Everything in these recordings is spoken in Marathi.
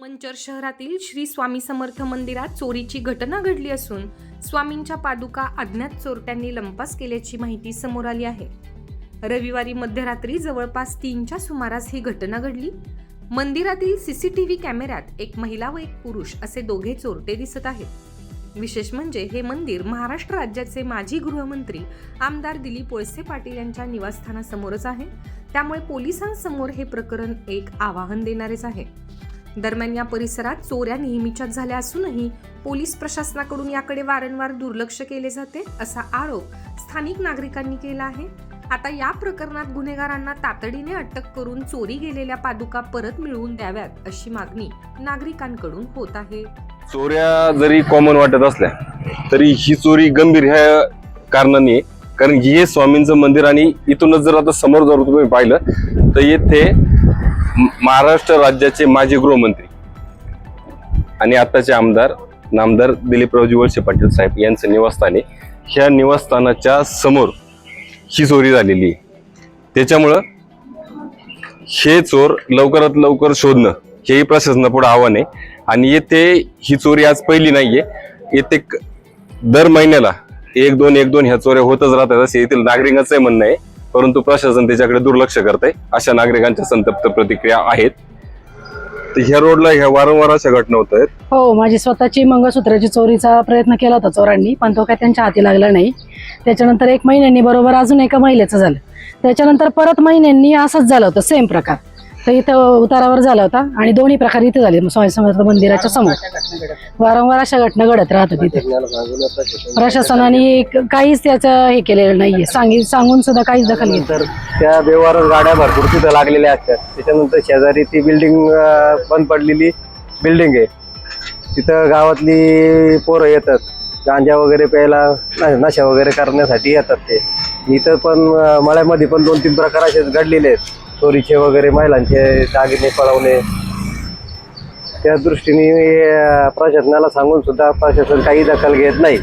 मंचर शहरातील श्री स्वामी समर्थ मंदिरात चोरीची घटना घडली असून स्वामींच्या पादुका अज्ञात चोरट्यांनी लंपास केल्याची माहिती समोर आली आहे. रविवारी मध्यरात्री जवळपास तीनच्या सुमारास ही घटना घडली. मंदिरातील सीसीटीव्ही कॅमेऱ्यात एक महिला व एक पुरुष असे दोघे चोरटे दिसत आहेत. विशेष म्हणजे हे मंदिर महाराष्ट्र राज्याचे माजी गृहमंत्री आमदार दिलीप वळसे पाटील यांच्या निवासस्थानासमोरच आहे. त्यामुळे पोलिसांसमोर हे प्रकरण एक आवाहन देणारेच आहे. दरम्यान या परिसरात चोऱ्या नेहमीच्याच झाल्या असूनही पोलीस प्रशासनाकडून याकडे वारंवार दुर्लक्ष केले जाते असा आरोप स्थानिक नागरिकांनी केला आहे. आता या प्रकरणात गुन्हेगारांना तातडीने अटक करून चोरी गेलेल्या पादुका परत मिळवून द्याव्यात अशी मागणी नागरिकांकडून होत आहे. चोऱ्या जरी कॉमन वाटत असल्या तरी ही चोरी गंभीर ह्या कारणाने कारण हे स्वामींचं मंदिर आणि इथूनच जर आता समोर जर तुम्ही पाहिलं तर येथे महाराष्ट्र राज्याचे माजी गृहमंत्री आणि आताचे आमदार नामदार दिलीपरावजी वळसे पाटील साहेब यांचं निवासस्थान आहे ह्या निवासस्थानाच्या समोर ही चोरी झालेली आहे. त्याच्यामुळं हे चोर लवकरात लवकर शोधणं हेही प्रशासनापुढे आव्हान आहे. आणि येथे ही चोरी आज पहिली नाहीये. येथे क- दर महिन्याला एक दोन एक दोन ह्या चोऱ्या होतच राहतात असे येथील नागरिकांचं म्हणणं आहे. परंतु प्रशासन त्याच्याकडे दुर्लक्ष करते अशा नागरिकांच्या संतप्त प्रतिक्रिया आहेत. तर ह्या रोडला ह्या वारंवार अशा घटना होत आहेत. हो माझी स्वतःची मंगळसूत्राची चोरीचा प्रयत्न केला होता चोरांनी पण तो काय त्यांच्या हाती लागला नाही. त्याच्यानंतर एक महिन्यांनी बरोबर अजून एका महिलेचं झालं. त्याच्यानंतर परत महिन्यांनी असंच झालं होतं सेम प्रकार. तर इथं उतारावर झाला होता आणि दोन्ही प्रकार इथे झाले. स्वामी समर्थ मंदिराच्या समोर. वारंवार अशा घटना घडत राहतात तिथे प्रशासनाने काहीच त्याचं हे केलेलं नाहीये. सांगित सांगून सुद्धा काहीच दखल घेत तर त्या देवावर गाड्या भरपूर तिथं लागलेल्या असतात. त्याच्यानंतर शेजारी ती बिल्डिंग बंद पडलेली बिल्डिंग आहे. तिथं गावातली पोरं येतात. गांजा वगैरे प्यायला न- नशा वगैरे करण्यासाठी येतात ते. इथं पण मळ्यामध्ये पण दोन तीन प्रकार असेच घडलेले आहेत. चोरीचे वगैरे महिलांचे दागिने पळवणे. त्या दृष्टीने प्रशासनाला सांगून सुद्धा प्रशासन काही दखल घेत नाही.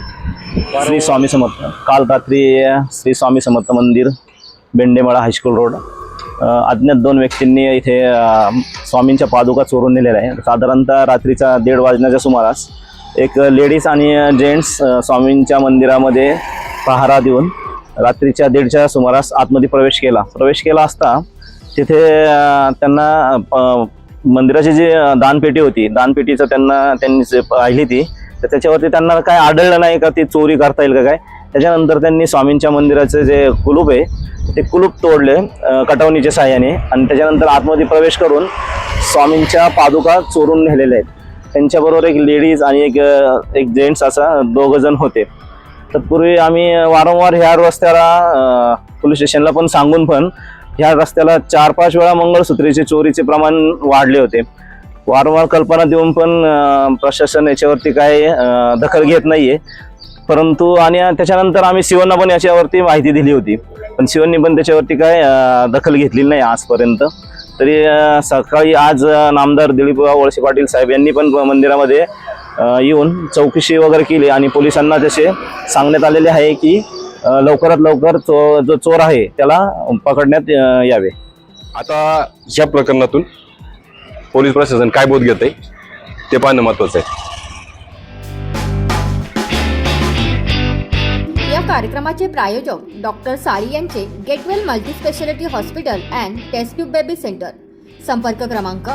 श्री स्वामी समर्थ काल रात्री श्री स्वामी समर्थ मंदिर बेंडेमाळा हायस्कूल रोड अज्ञात दोन व्यक्तींनी इथे स्वामींच्या पादुका चोरून नेलेल्या आहे साधारणतः रात्रीचा दीड वाजण्याच्या सुमारास एक लेडीज आणि जेंट्स स्वामींच्या मंदिरामध्ये पहारा देऊन रात्रीच्या दीडच्या सुमारास आतमध्ये प्रवेश केला. प्रवेश केला असता तिथे त्यांना मंदिराची जी दानपेटी होती दानपेटीचं त्यांना त्यांनी जे पाहिली ती तर त्याच्यावरती त्यांना काय आढळलं नाही का? ती चोरी करता येईल का काय? त्याच्यानंतर त्यांनी स्वामींच्या मंदिराचं जे कुलूप आहे ते कुलूप तोडले कटवणीच्या साह्याने. आणि त्याच्यानंतर आतमध्ये प्रवेश करून स्वामींच्या पादुका चोरून नेलेल्या आहेत. त्यांच्याबरोबर एक लेडीज आणि एक एक जेंट्स असा दोघं जण होते. तत्पूर्वी आम्ही वारंवार ह्या रस्त्याला पोलीस स्टेशनला पण सांगून पण ह्या रस्त्याला चार पाच वेळा मंगळसूत्रेचे चोरीचे प्रमाण वाढले होते. वारंवार कल्पना देऊन पण प्रशासन याच्यावरती काय दखल घेत नाहीये. परंतु आणि त्याच्यानंतर आम्ही शिवांना पण याच्यावरती माहिती दिली होती. पण शिवननी पण त्याच्यावरती काय दखल घेतलेली नाही आजपर्यंत. तरी सकाळी आज नामदार दिलीप वळसे पाटील साहेब यांनी पण मंदिरामध्ये येऊन चौकशी वगैरे केली आणि पोलिसांना तसे सांगण्यात आलेले आहे की लवकरात लवकर चो जो चोर आहे त्याला पकडण्यात यावे. आता ह्या प्रकरणातून पोलीस प्रशासन काय बोध घेत आहे ते पाहणं महत्वाचं आहे. या कार्यक्रमाचे प्रायोजक डॉक्टर साळी यांचे get well multispeciality hospital and test tube baby centre. संपर्क क्रमांक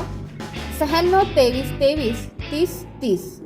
शहाण्णव तेवीस तेवीस तीस तीस.